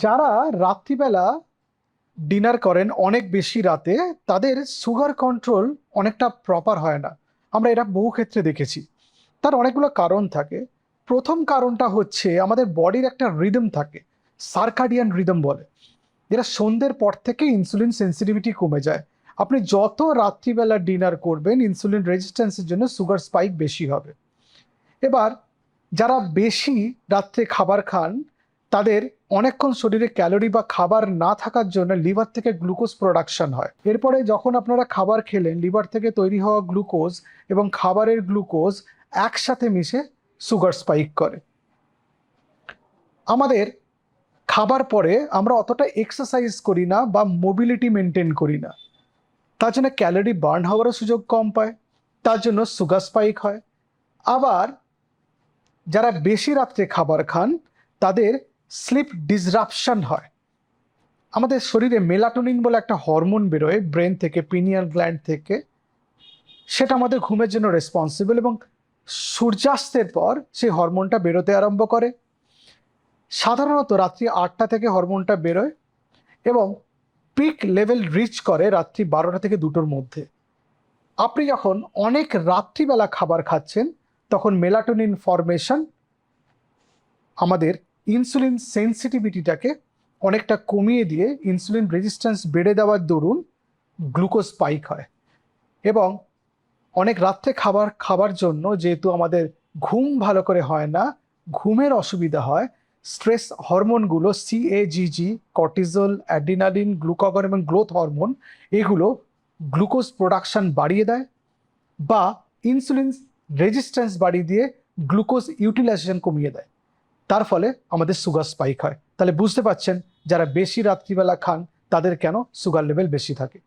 যারা রাত্রিবেলা ডিনার করেন অনেক বেশি রাতে, তাদের সুগার কন্ট্রোল অনেকটা প্রপার হয় না। আমরা এটা বহু ক্ষেত্রে দেখেছি। তার অনেকগুলো কারণ থাকে। প্রথম কারণটা হচ্ছে আমাদের বডির একটা রিদম থাকে সার্কাডিয়ান রিদম বলে। যেটা সন্ধ্যের পর থেকে ইনসুলিন সেন্সিটিভিটি কমে যায়। আপনি যত রাত্রিবেলা ডিনার করবেন ইনসুলিন রেজিস্ট্যান্সের জন্য সুগার স্পাইক বেশি হবে। এবার, যারা বেশি রাত্রে খাবার খান তাদের অনেকক্ষণ শরীরে ক্যালোরি বা খাবার না থাকার জন্য লিভার থেকে গ্লুকোজ প্রোডাকশন হয়। এরপরে যখন আপনারা খাবার খেলেন, লিভার থেকে তৈরি হওয়া গ্লুকোজ এবং খাবারের গ্লুকোজ একসাথে মিশে সুগার স্পাইক করে। আমাদের খাবার পরে আমরা অতটা এক্সারসাইজ করি না বা মোবিলিটি মেনটেন করি না। তার জন্য ক্যালোরি বার্ন হওয়ারও সুযোগ কম পায়, তার জন্য সুগার স্পাইক হয়। আবার যারা বেশি রাত্রে খাবার খান, তাদের স্লিপ ডিসরাপশন হয়। আমাদের শরীরে মেলাটোনিন বলে একটা হরমোন বেরোয়, ব্রেন থেকে পিনিয়াল গ্ল্যান্ড থেকে। সেটা আমাদের ঘুমের জন্য রেসপন্সিবল এবং সূর্যাস্তের পর সেই হরমোনটা বেরোতে আরম্ভ করে। সাধারণত রাত্রি আটটা থেকে হরমোনটা বেরোয় এবং পিক লেভেল রিচ করে রাত্রি বারোটা থেকে দুটোর মধ্যে। আপনি যখন অনেক রাত্রিবেলা খাবার খাচ্ছেন, তখন মেলাটোনিন ফরমেশন আমাদের ইনসুলিন সেন্সিটিভিটিটাকে অনেকটা কমিয়ে দিয়ে ইনসুলিন রেজিস্ট্যান্স বেড়ে দেওয়ার দরুন গ্লুকোজ স্পাইক হয়। এবং অনেক রাত্রে খাবার খাবার জন্য যেহেতু আমাদের ঘুম ভালো করে হয় না, ঘুমের অসুবিধা হয় স্ট্রেস হরমোনগুলো সিএজিজি কর্টিজল অ্যাডিনালিন গ্লুকাগন এবং গ্রোথ হরমোন এগুলো গ্লুকোজ প্রোডাকশন বাড়িয়ে দেয় বা ইনসুলিন রেজিস্ট্যান্স বাড়িয়ে দিয়ে গ্লুকোজ ইউটিলাইজেশন কমিয়ে দেয়। তার ফলে আমাদের সুগার স্পাইক হয়। তাহলে বুঝতে পারছেন, যারা বেশি রাত্রিবেলা খান, তাদের কেন সুগার লেভেল বেশি থাকে?